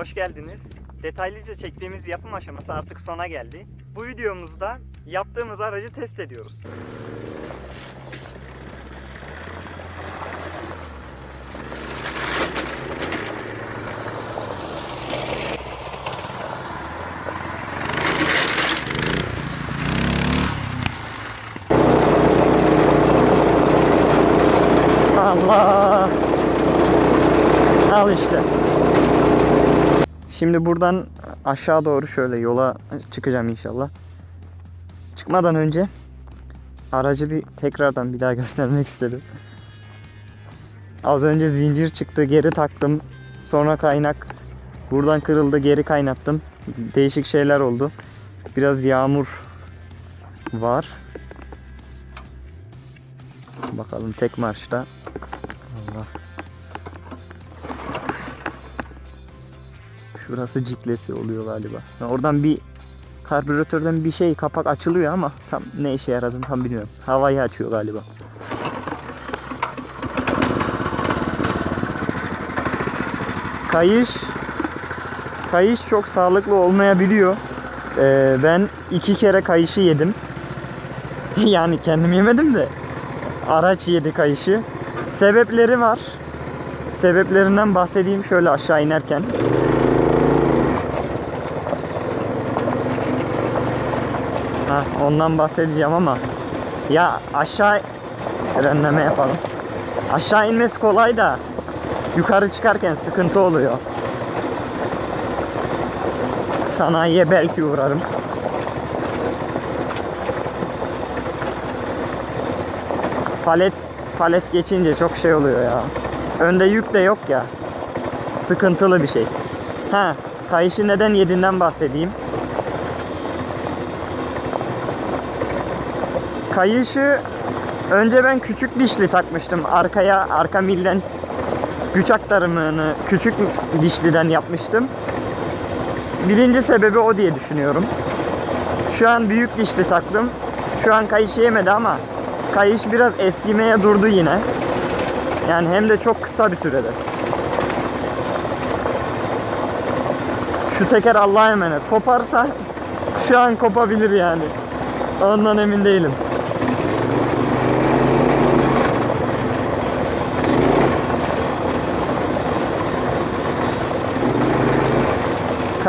Hoş geldiniz. Detaylıca çektiğimiz yapım aşaması artık sona geldi. Bu videomuzda yaptığımız aracı test ediyoruz. Allah! Al işte. Şimdi buradan aşağı doğru şöyle yola çıkacağım inşallah. Çıkmadan önce aracı bir tekrardan bir daha göstermek istedim. Az önce zincir çıktı, geri taktım. Sonra kaynak buradan kırıldı, geri kaynattım. Değişik şeyler oldu. Biraz yağmur var. Bakalım tek marşta. Şurası ciklesi oluyor galiba. Ya Oradan bir karbüratörden bir şey kapak açılıyor ama tam ne işe yaradığını tam bilmiyorum. Havayı açıyor galiba. Kayış kayış çok sağlıklı olmayabiliyor. Ee, ben iki kere kayışı yedim. yani kendim yemedim de araç yedi kayışı. Sebepleri var. Sebeplerinden bahsedeyim şöyle aşağı inerken. Ha, ondan bahsedeceğim ama ya aşağı frenleme yapalım. Aşağı inmesi kolay da yukarı çıkarken sıkıntı oluyor. Sanayiye belki uğrarım. Palet palet geçince çok şey oluyor ya. Önde yük de yok ya. Sıkıntılı bir şey. Ha, kayışı neden yediğinden bahsedeyim. Kayışı önce ben küçük dişli takmıştım. Arkaya arka milden güç aktarımını küçük dişliden yapmıştım. Birinci sebebi o diye düşünüyorum. Şu an büyük dişli taktım. Şu an kayış yemedi ama kayış biraz eskimeye durdu yine. Yani hem de çok kısa bir sürede. Şu teker Allah'a emanet. Koparsa şu an kopabilir yani. Ondan emin değilim.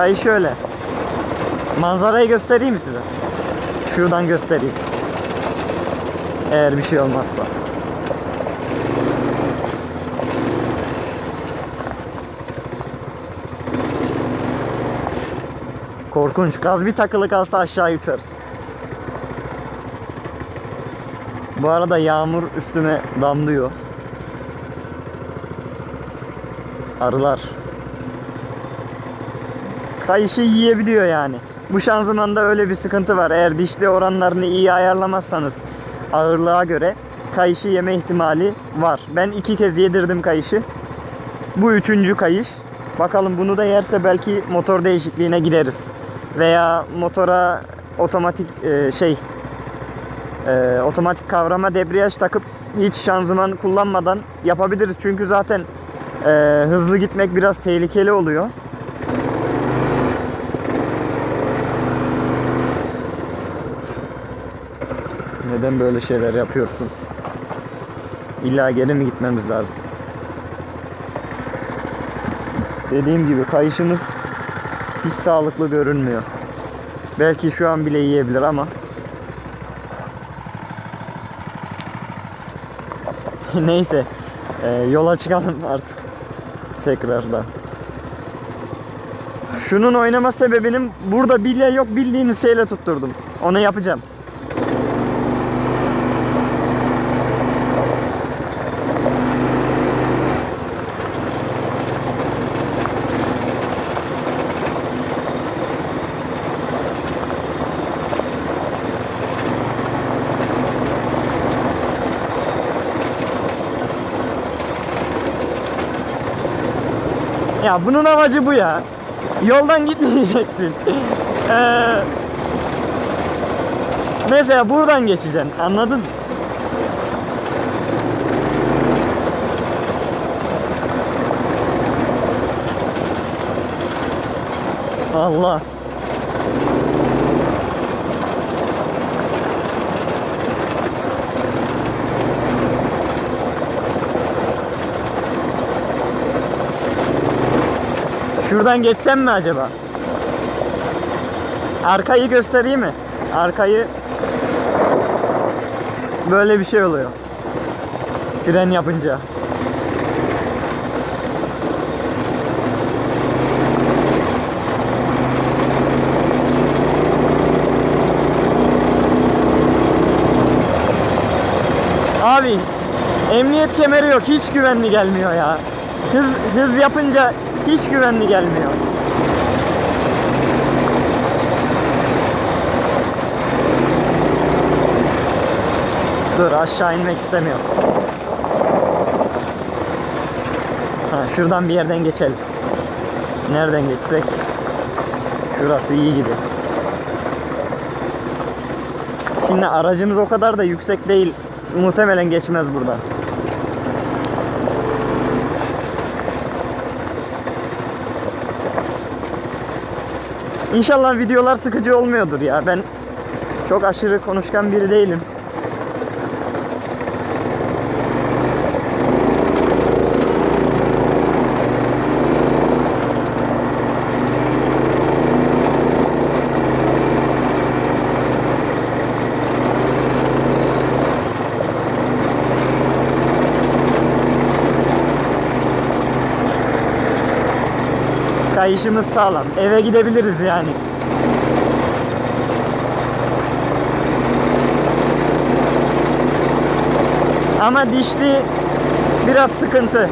Kayış şöyle. Manzarayı göstereyim mi size? Şuradan göstereyim. Eğer bir şey olmazsa. Korkunç. Gaz bir takılı kalsa aşağı uçarız. Bu arada yağmur üstüme damlıyor. Arılar. Kayışı yiyebiliyor yani. Bu şanzımanda öyle bir sıkıntı var. Eğer dişli oranlarını iyi ayarlamazsanız ağırlığa göre kayışı yeme ihtimali var. Ben iki kez yedirdim kayışı. Bu üçüncü kayış. Bakalım bunu da yerse belki motor değişikliğine gideriz. Veya motora otomatik e, şey e, otomatik kavrama debriyaj takıp hiç şanzıman kullanmadan yapabiliriz. Çünkü zaten e, hızlı gitmek biraz tehlikeli oluyor. Neden böyle şeyler yapıyorsun? İlla geri mi gitmemiz lazım? Dediğim gibi kayışımız hiç sağlıklı görünmüyor. Belki şu an bile yiyebilir ama neyse e, yola çıkalım artık tekrardan. Şunun oynama sebebinin burada bilye yok bildiğiniz şeyle tutturdum. Onu yapacağım. Ya bunun amacı bu ya. Yoldan gitmeyeceksin. Ee, mesela buradan geçeceksin. Anladın? Allah. Şuradan geçsem mi acaba? Arkayı göstereyim mi? Arkayı böyle bir şey oluyor. Fren yapınca. Abi emniyet kemeri yok. Hiç güvenli gelmiyor ya. Hız hız yapınca hiç güvenli gelmiyor. Dur aşağı inmek istemiyorum. Ha, şuradan bir yerden geçelim. Nereden geçsek? Şurası iyi gibi. Şimdi aracımız o kadar da yüksek değil. Muhtemelen geçmez buradan. İnşallah videolar sıkıcı olmuyordur ya. Ben çok aşırı konuşkan biri değilim. Kayışımız sağlam. Eve gidebiliriz yani. Ama dişli biraz sıkıntı.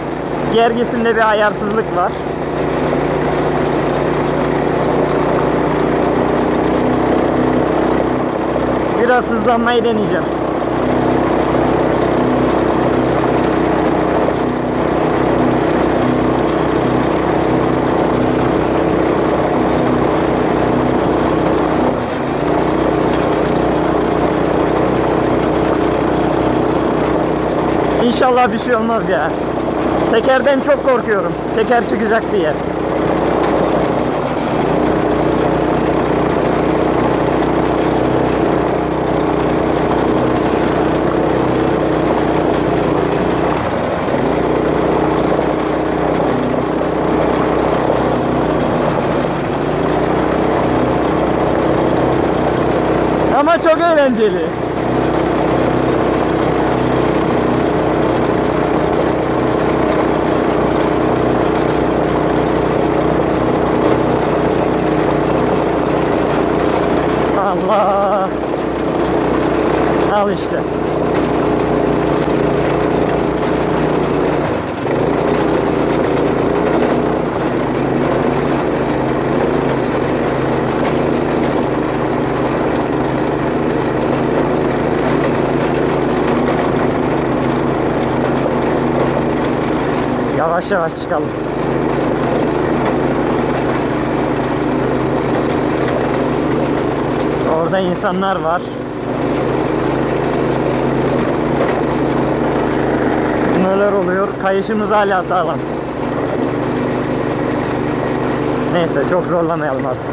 Gergisinde bir ayarsızlık var. Biraz hızlanmayı deneyeceğim. İnşallah bir şey olmaz ya. Tekerden çok korkuyorum. Teker çıkacak diye. Ama çok eğlenceli. Allah. Al işte. Yavaş yavaş çıkalım. Orada insanlar var. Neler oluyor? Kayışımız hala sağlam. Neyse çok zorlamayalım artık.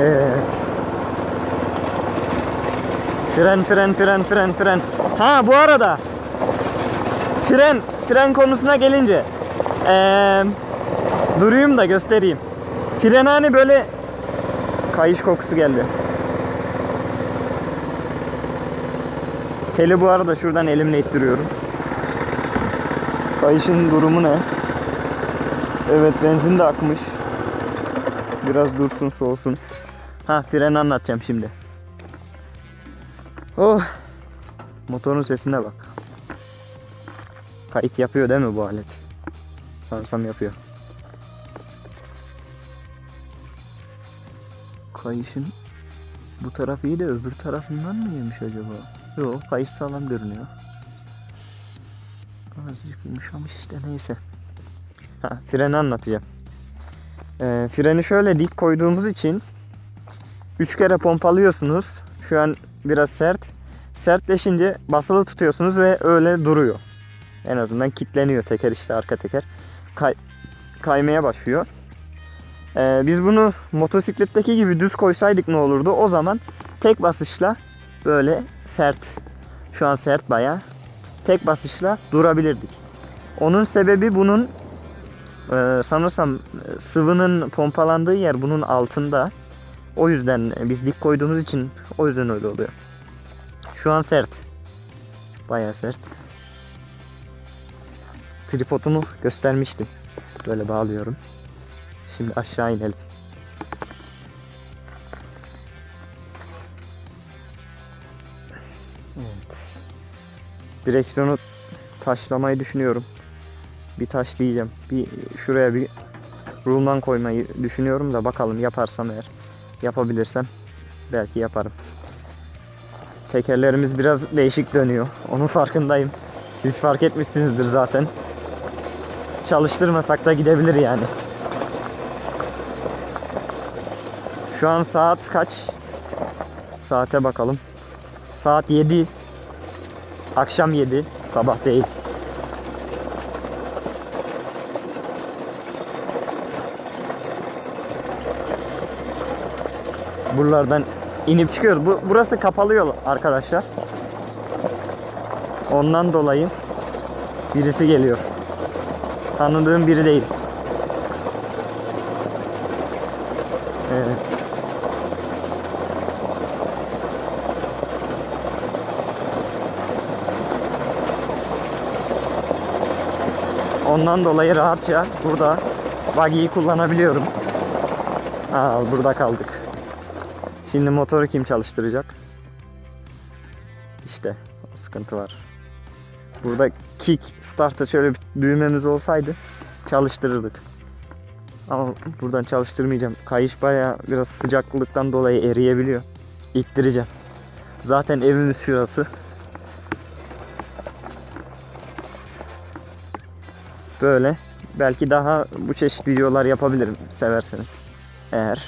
Evet. Fren fren fren fren fren. Ha bu arada fren fren konusuna gelince eee durayım da göstereyim. Fren hani böyle kayış kokusu geldi. Teli bu arada şuradan elimle ittiriyorum. Kayışın durumu ne? Evet benzin de akmış. Biraz dursun soğusun. Ha freni anlatacağım şimdi. Oh. Motorun sesine bak. Kayıt yapıyor değil mi bu alet? Sanırsam yapıyor. Kayışın bu tarafı iyi de öbür tarafından mı yemiş acaba? Yok kayış sağlam görünüyor. Azıcık yumuşamış işte neyse. Ha, freni anlatacağım. Ee, freni şöyle dik koyduğumuz için 3 kere pompalıyorsunuz. Şu an biraz sert. Sertleşince basılı tutuyorsunuz ve öyle duruyor. En azından kitleniyor teker işte arka teker. Kay- kaymaya başlıyor. Ee, biz bunu motosikletteki gibi düz koysaydık ne olurdu? O zaman tek basışla böyle sert. Şu an sert bayağı. Tek basışla durabilirdik. Onun sebebi bunun e, sanırsam e, sıvının pompalandığı yer bunun altında. O yüzden biz dik koyduğumuz için o yüzden öyle oluyor. Şu an sert. Bayağı sert. Tripodumu göstermiştim. Böyle bağlıyorum. Şimdi aşağı inelim. Evet. Direksiyonu taşlamayı düşünüyorum. Bir taşlayacağım. Bir şuraya bir rulman koymayı düşünüyorum da bakalım yaparsam eğer. Yapabilirsem belki yaparım. Tekerlerimiz biraz değişik dönüyor. Onun farkındayım. Siz fark etmişsinizdir zaten. Çalıştırmasak da gidebilir yani. Şu an saat kaç? Saate bakalım. Saat 7. Akşam 7. Sabah değil. Buralardan inip çıkıyoruz. Bu, burası kapalı yol arkadaşlar. Ondan dolayı birisi geliyor. Tanıdığım biri değil. Ondan dolayı rahatça burada buggy'yi kullanabiliyorum. Aa, burada kaldık. Şimdi motoru kim çalıştıracak? İşte o sıkıntı var. Burada kick start'a şöyle bir düğmemiz olsaydı çalıştırırdık. Ama buradan çalıştırmayacağım. Kayış baya biraz sıcaklıktan dolayı eriyebiliyor. İttireceğim. Zaten evimiz şurası. Böyle. Belki daha bu çeşit videolar yapabilirim severseniz. Eğer.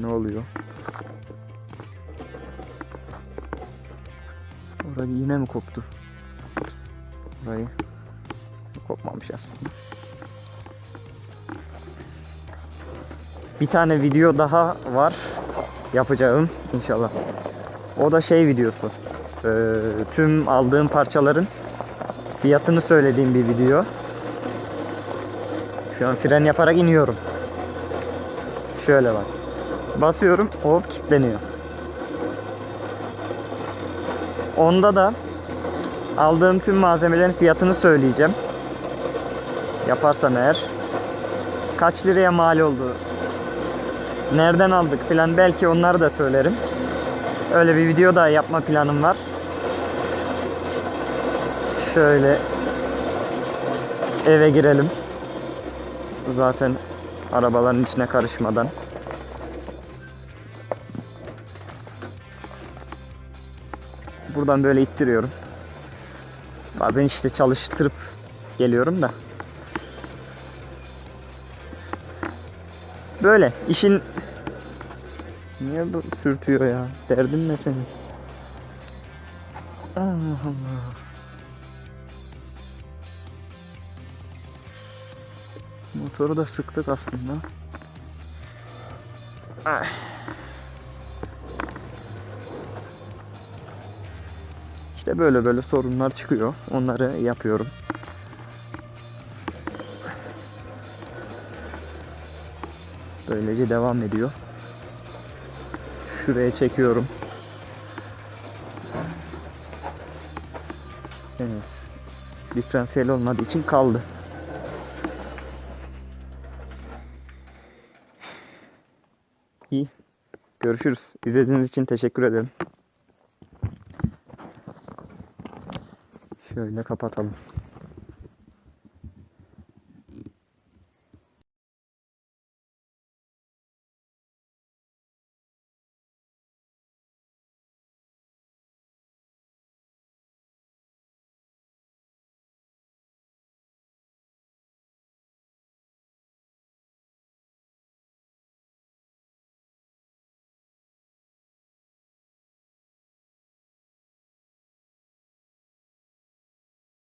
Ne oluyor? Orayı yine mi koptu? Orayı kopmamış aslında. Bir tane video daha var yapacağım inşallah. O da şey videosu. Ee, tüm aldığım parçaların fiyatını söylediğim bir video. Şu an fren yaparak iniyorum. Şöyle bak. Basıyorum hop kilitleniyor. Onda da aldığım tüm malzemelerin fiyatını söyleyeceğim. Yaparsam eğer. Kaç liraya mal oldu? Nereden aldık filan belki onları da söylerim. Öyle bir video daha yapma planım var. Şöyle eve girelim. Zaten arabaların içine karışmadan. Buradan böyle ittiriyorum. Bazen işte çalıştırıp geliyorum da. Böyle işin Niye bu sürtüyor ya? Derdin ne senin? Allah Allah. Motoru da sıktık aslında. Ay. İşte böyle böyle sorunlar çıkıyor. Onları yapıyorum. Böylece devam ediyor. Şuraya çekiyorum. Evet. Diferansiyel olmadığı için kaldı. İyi. Görüşürüz. İzlediğiniz için teşekkür ederim. Şöyle kapatalım.